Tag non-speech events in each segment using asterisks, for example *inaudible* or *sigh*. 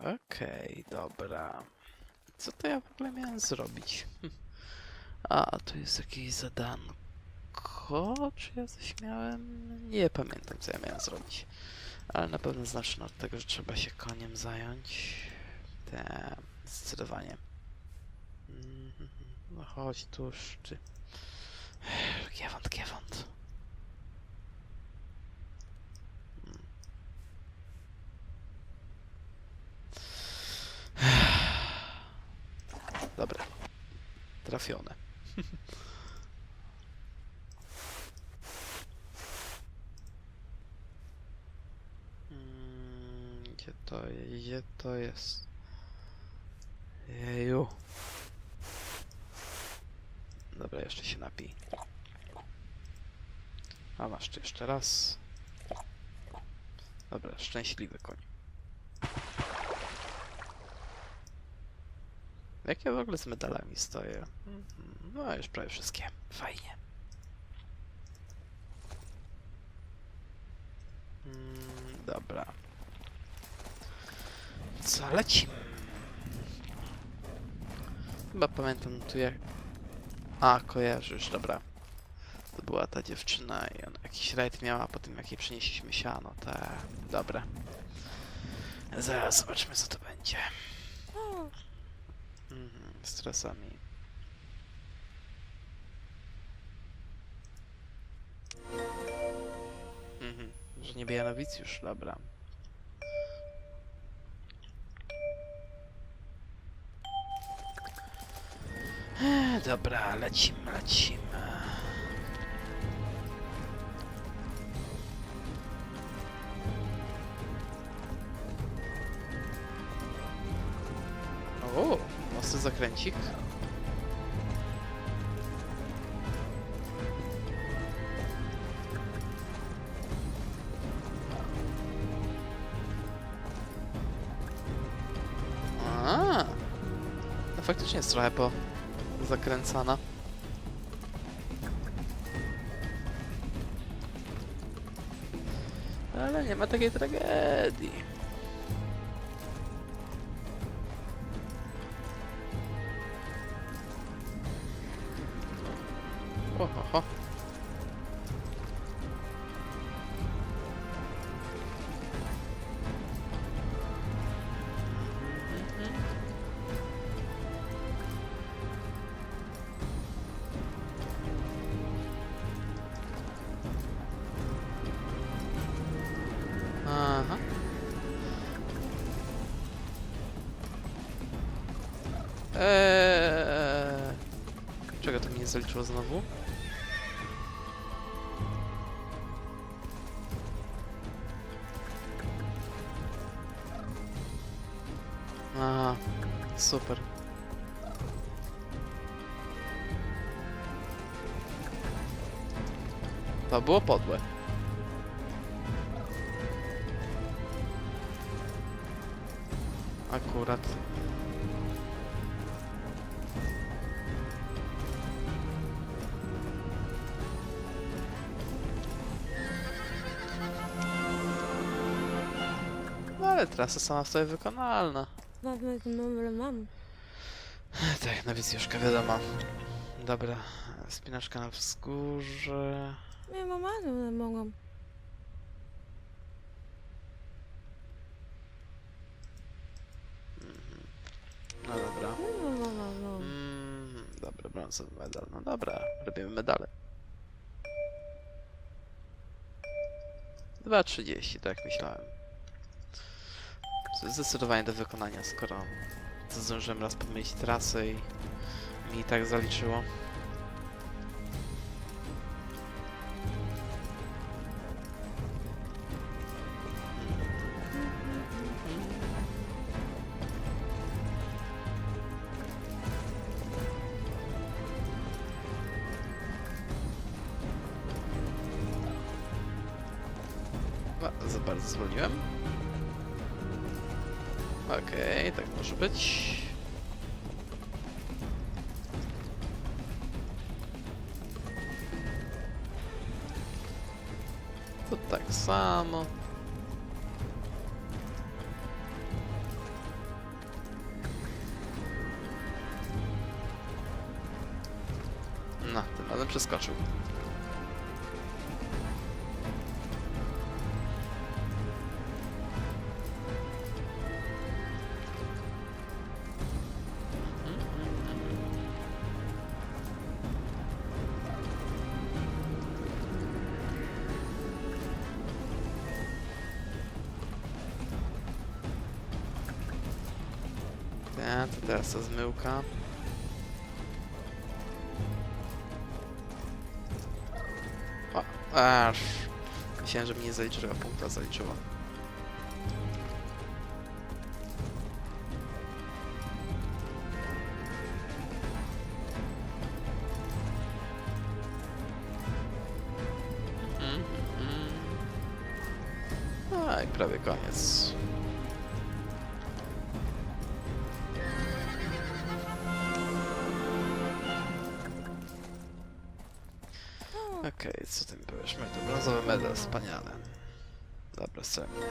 Okej, dobra. Co to ja w ogóle miałem zrobić? *laughs* A, tu jest jakieś zadanko. Czy ja coś miałem? Nie pamiętam, co ja miałem zrobić. Ale na pewno zacznę od tego, że trzeba się koniem zająć. Te, zdecydowanie. Mhm. No chodź tuż, ty. Giewont, giewont. Mm. Dobra. Trafione. *laughs* Mm, Gdzie to? Gdzie to jest? Jeju. Dobra, jeszcze się napij. A masz jeszcze raz. Dobra, szczęśliwy koń. Jak ja w ogóle z medalami stoję? No, już prawie wszystkie. Fajnie. Mm, dobra. Co, lecimy? Chyba pamiętam tu jak... A, kojarzysz, dobra. To była ta dziewczyna i ona jakiś rajd miała po tym, jak jej przynieśliśmy siano, te... Dobra. Zaraz zobaczmy, co to będzie. Stresami. Mhm, że nie bije nowicjusz, dobra. Eee, Dobra, lecimy, lecimy. O, mocny zakręcik. No faktycznie jest trochę po zakręcana. Ale nie ma takiej tragedii. Zaliczyło znowu? Aha, super. To było podłe. Akurat. Ale trasa sama w sobie wykonalna. Mamy numer mam. *sighs* Tak, nowicjuszka, wiadomo. Dobra, spinaczka na wzgórze. Nie mama nie mogą. No dobra. Nie mama no. Mm, dobra, brązowy medal. No dobra, robimy medale. 2.30, tak myślałem. Zdecydowanie do wykonania, skoro zdążyłem raz pomylić trasę i mi tak zaliczyło. może być. To tak samo. No, ten ale przeskoczył. Tak, to teraz ta zmyłka. O, aż. Myślałem, że mnie zaliczyła, punkta zaliczyła. Mhm, mhm. I prawie koniec. Okej, co tym byłeś? My to brązowy medal, wspaniale. Dobra, co mnie.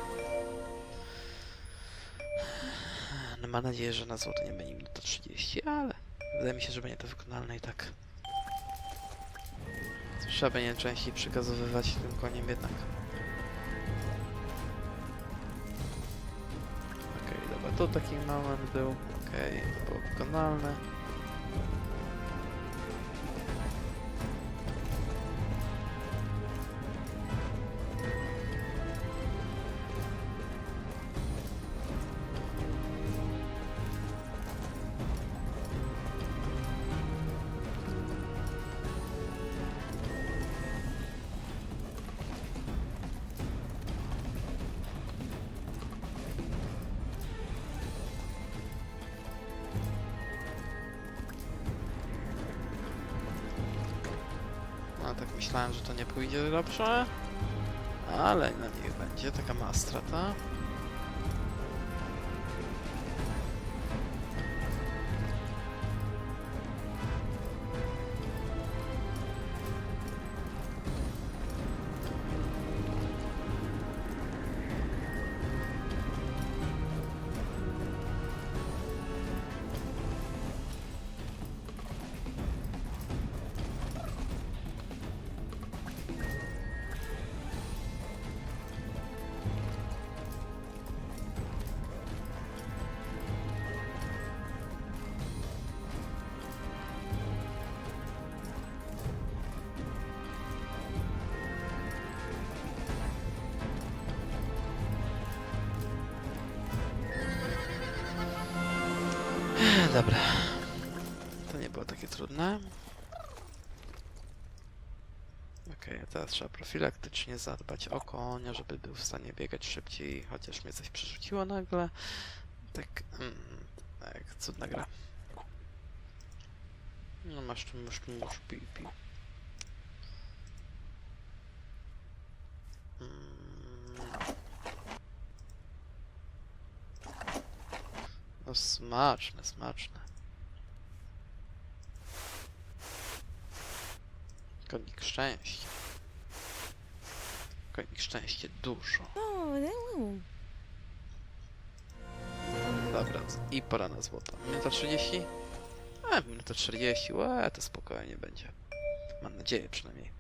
No mam nadzieję, że na złoto nie będzie minuta 30, ale wydaje mi się, że będzie to wykonalne i tak. Trzeba będzie częściej przykazywać tym koniem jednak. Okej, dobra, tu taki moment był. Okej, to było wykonalne. Myślałem, że to nie pójdzie dobrze. Ale no niech będzie, taka mała strata. Dobra. To nie było takie trudne. Okej, a teraz trzeba profilaktycznie zadbać o konia, żeby był w stanie biegać szybciej, chociaż mnie coś przerzuciło nagle. Tak, mm, tak, cudna gra. No masz tu, masz tu, masz pi. Mm. No smaczne, smaczne. Konik szczęścia. Konik szczęście dużo. no. Dobra, i pora na złoto. Minuta 30? A, minuta 40, łe, to spokojnie będzie. Mam nadzieję przynajmniej.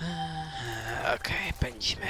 Eee, Okej, pędzimy.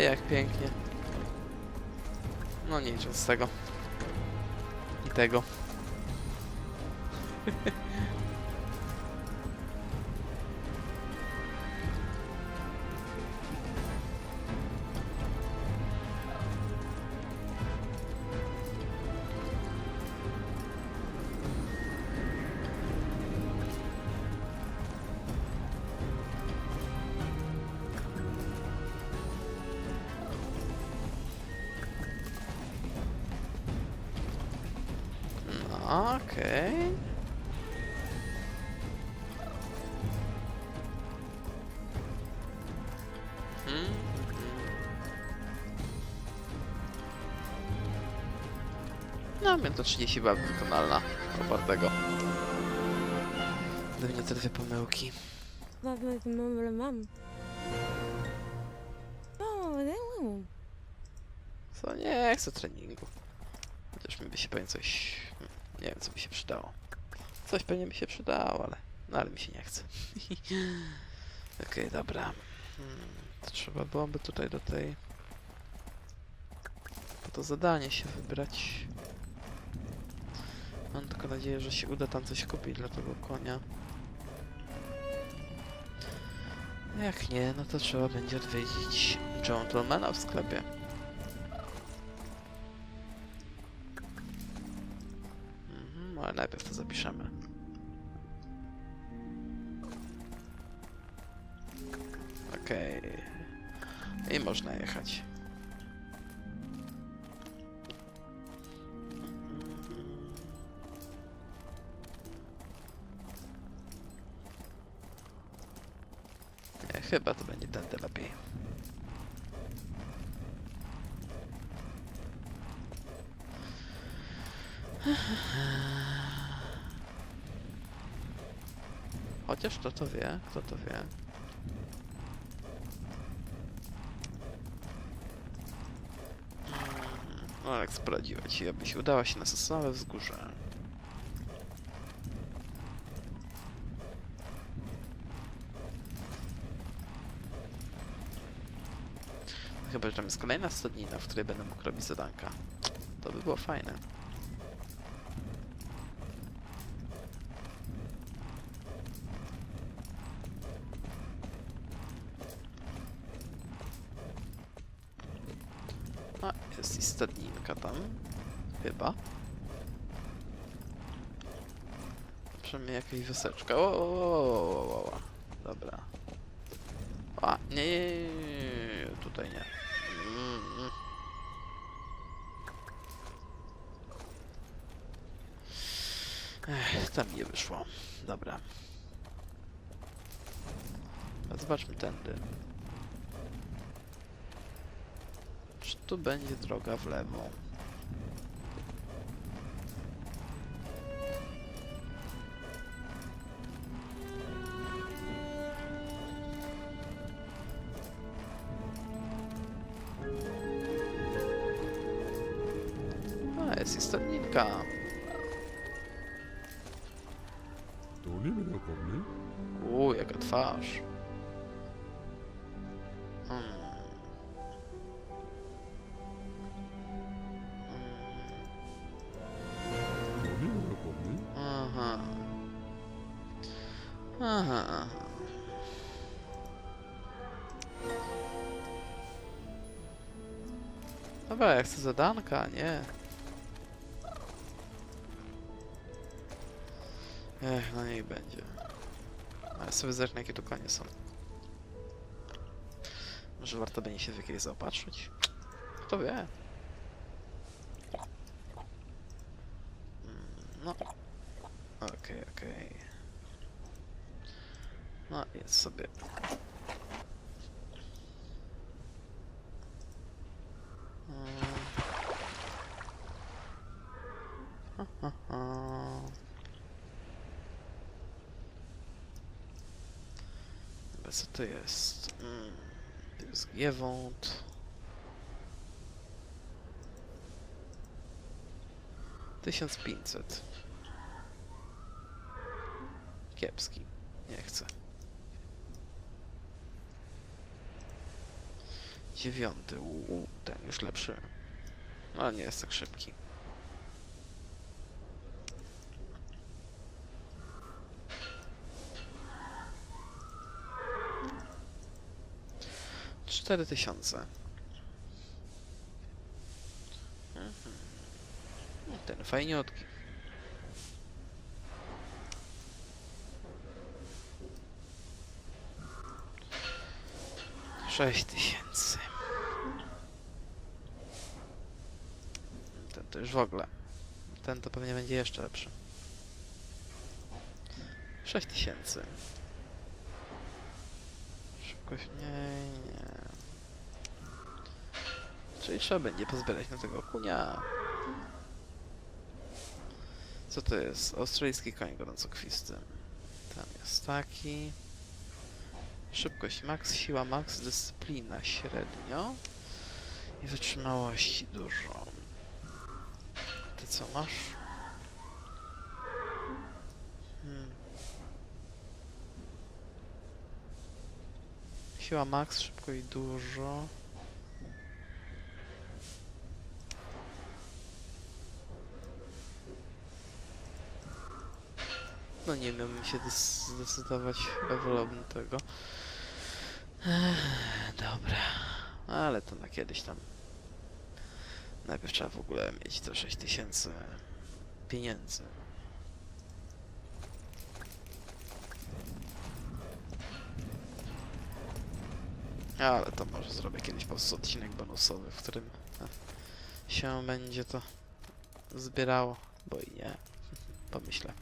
I jak pięknie. No nie licząc tego. I tego. Okej. Mhm, mhm. No, mnie to 30 była wykonalna. Opartego. Gdyby nie te dwie pomyłki. Mam, mam, mam. Co nie chcę treningu. Chociaż mi by się pewnie coś. Nie wiem, co by się przydało. Coś pewnie by się przydało, ale. No ale mi się nie chce. *laughs* Okej, dobra. Hmm, to trzeba byłoby tutaj do tej. Po to zadanie się wybrać. Mam tylko nadzieję, że się uda tam coś kupić dla tego konia. Jak nie, no to trzeba będzie odwiedzić gentlemana w sklepie. To zapiszemy. Okej. I można jechać. Chyba to będzie tędy lepiej. Chociaż kto to wie, kto to wie. Mm, No jak sprawdziła ci, abyś udała się na Sosnowe Wzgórze. Chyba, że tam jest kolejna stadnina, w której będę mógł robić zadanka. To by było fajne. A, jest i stadninka tam. Chyba. Przynajmniej jakaś wyseczka. O, o, o, o, o. Dobra. A, nie, nie, nie, tutaj nie. Ech, tam nie wyszło. Dobra. Zobaczmy tędy. Czy tu będzie droga w lewo? A, jest i stadninka. To nie będę pomny. Uuu, jaka twarz. Hmm. Ja chcę zadanka, nie. Ech, no niech będzie. Ale sobie zerknę, jakie tu konie są. Może warto będzie się w jakieś zaopatrzyć? Kto wie? Mm, No. Okej, okej. No, jest sobie. Mm. Ha, ha, ha. Dobra, co to jest? Mm. To jest Giewont. Tysiąc pięćset. Kiepski. Nie chcę. Dziewiąty. Uuu, ten już lepszy. Ale nie jest tak szybki. Cztery tysiące. Mhm. No, Ten fajniutki. Sześć tysięcy. Ten to już w ogóle. ten to pewnie będzie jeszcze lepszy. 6000. Szybkość nie, nie. Czyli trzeba będzie pozbierać na tego kunia. Co to jest? Australijski koń gorącokwisty. Tam jest taki. Szybkość max, siła max, dyscyplina średnio. I wytrzymałości dużo. Ty co masz? Hmm. Siła max, szybko i dużo. No nie miałbym się zdecydować, wolałbym tego. Ech, dobra, ale to na kiedyś tam. Najpierw trzeba w ogóle mieć te 6000 pieniędzy. Ale to może zrobię kiedyś po prostu odcinek bonusowy, w którym e, się będzie to zbierało, bo i nie. *laughs* Pomyślę.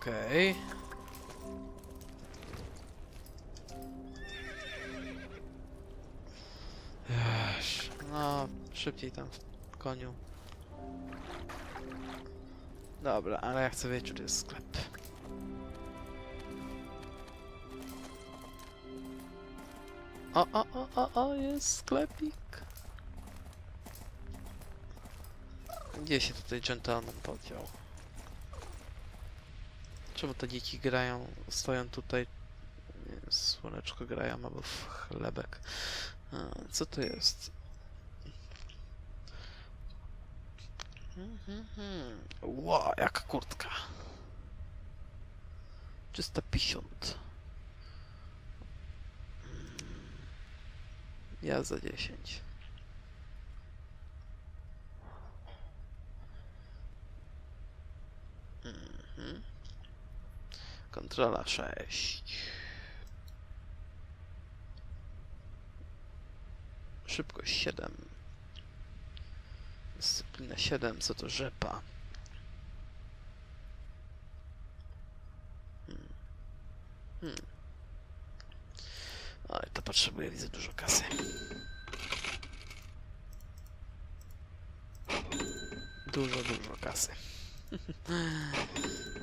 Okej. Ech, No, szybciej tam w koniu. Dobra, ale ja chcę wiedzieć, czy to jest sklep. O, o, o, o, o, jest sklepik. Gdzie się tutaj gentleman podział? Czemu te dzieci grają, stoją tutaj, słoneczko grają albo w chlebek. Co to jest? Mhm, mhm. Ło, jaka kurtka. 350. Mm. Ja za 10. Mhm. Kontrola 6. Szybkość 7. Dyscyplina 7, co to rzepa? Hmm. Hmm. Oj, to potrzebuję, widzę dużo kasy. Dużo, dużo kasy. *laughs*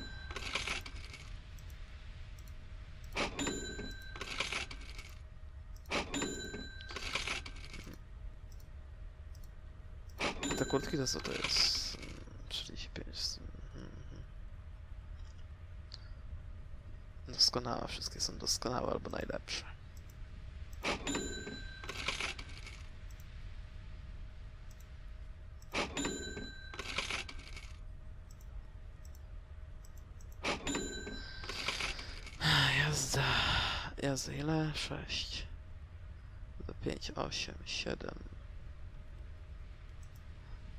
Kurtki to co to jest? Mm, 35. mhm. Doskonałe, wszystkie są doskonałe albo najlepsze. Jazda. Jazda ile? 6. 5, 8, 7.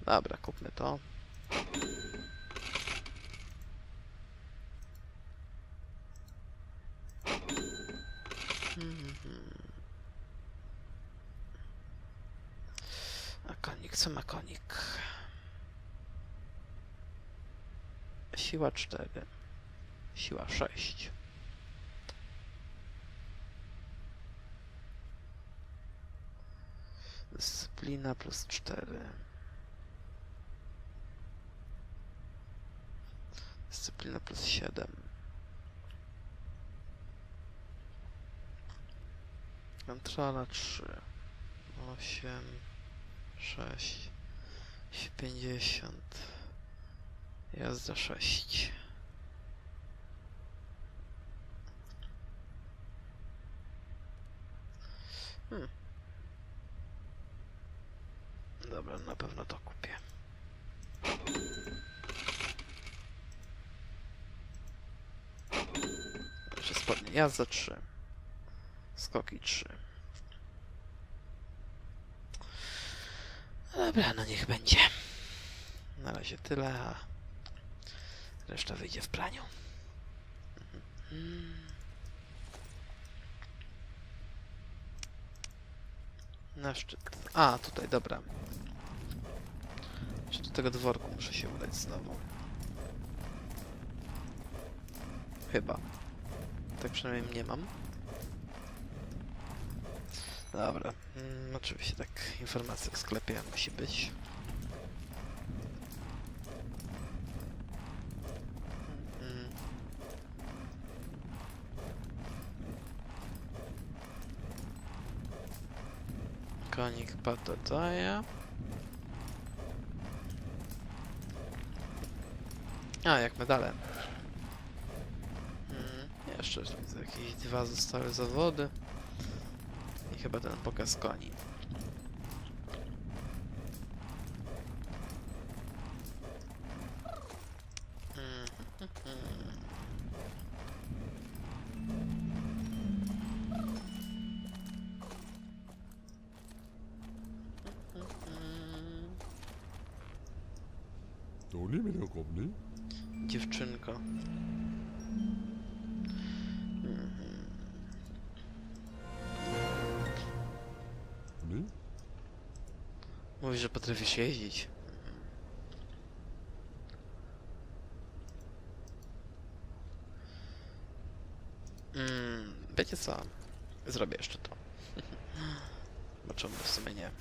Dobra, kupmy to. A konik, co ma konik? Siła 4. Siła 6. Dyscyplina plus 4. Dyscyplina plus 7. Kontrola 3. 8. 6. 50. Jazda 6. Hmm. Dobra, na pewno to spodnie. Jazda 3. Skoki 3. Dobra, no niech będzie. Na razie tyle, a Reszta wyjdzie w praniu. Mhm. Na szczyt. A, tutaj, dobra. Czy do tego dworku muszę się udać znowu? Chyba. Tak przynajmniej nie mam. Dobra. Mm, oczywiście tak, informacja w sklepie musi być. Mm. Konik Patotaja. A, jak medale. Jeszcze jakieś dwa zostały zawody. I chyba ten pokaz koni. Mm, Mówisz, że potrafisz jeździć. Mm, wiecie co? Zrobię jeszcze to. *laughs* Bo czemu w sumie nie?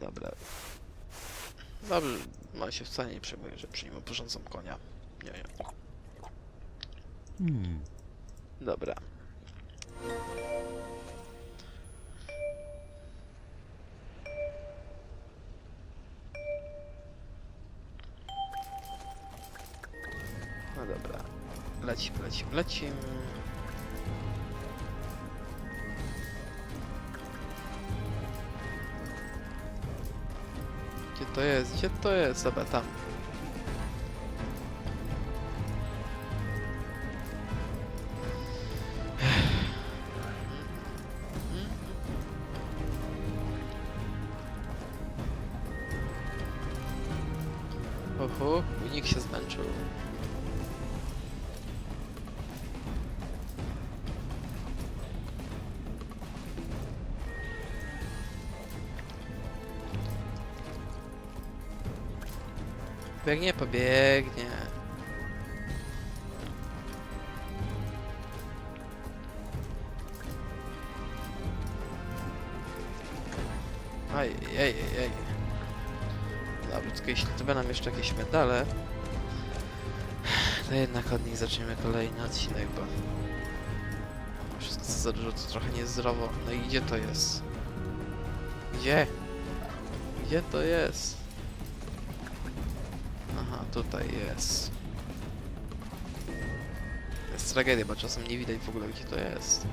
Dobra. Dobrze, ma się wcale nie przejmuje, że przyjmę porządcą konia. Nie, nie. Hmm. Dobra. No dobra. Lecimy, lecimy, lecimy. Gdzie to jest? Gdzie to jest? Dobra, tam. Biegnie, pobiegnie. Aj, ej, ej, ej. Dobra, tylko jeśli to będą jeszcze jakieś medale, to jednak od nich zaczniemy kolejny odcinek, bo wszystko za dużo to trochę niezdrowo. No i gdzie to jest? Gdzie? Gdzie to jest? Tutaj jest. To jest tragedia, bo czasem nie widać w ogóle gdzie to jest.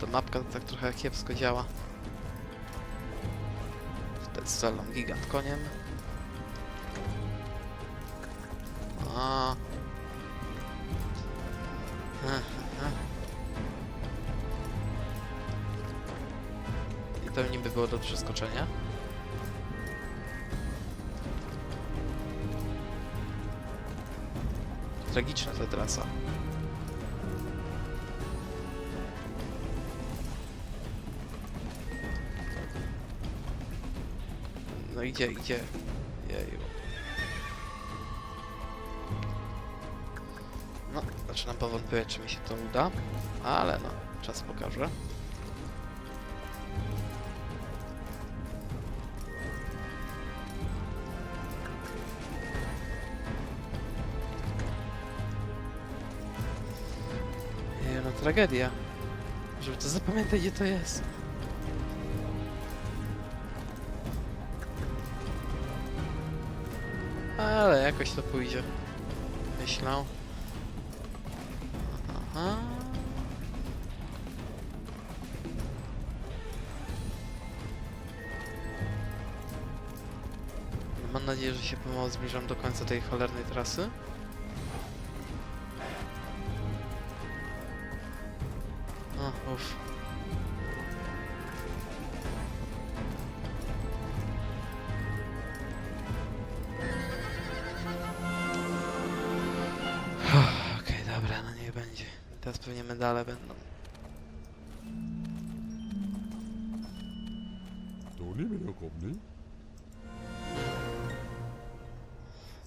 Ta mapka tak trochę kiepsko działa. Tutaj strzelam gigant koniem. A. I to niby było do przeskoczenia. Tragiczna ta trasa. No idzie, idzie. Jeju. No, zaczynam powątpiewać, czy mi się to uda, ale no, czas pokaże. Tragedia. Żeby to zapamiętać, gdzie to jest. Ale jakoś to pójdzie. Myślał. Aha. Mam nadzieję, że się pomału zbliżam do końca tej cholernej trasy.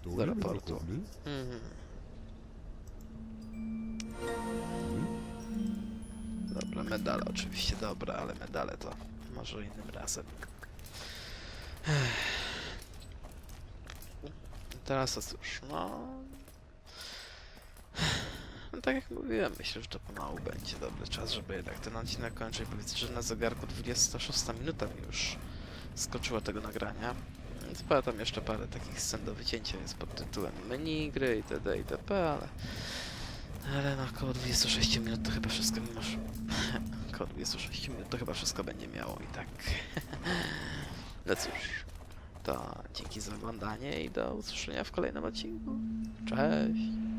Do nie będę raportu. Mhm. Dobra, medale oczywiście dobra, ale medale to może innym razem. Teraz to cóż, no... no... Tak jak mówiłem, myślę, że to pomału będzie dobry czas, żeby jednak ten odcinek kończyć. Bo widzę, że na zegarku 26 minuta mi już skoczyło tego nagrania. Więc tam jeszcze parę takich scen do wycięcia jest pod tytułem menu gry itd. itp., ale... Ale na około 26 minut to chyba wszystko mimo że- *laughs* Około 26 minut to chyba wszystko będzie miało i tak. *laughs* No cóż, to dzięki za oglądanie i do usłyszenia w kolejnym odcinku. Cześć!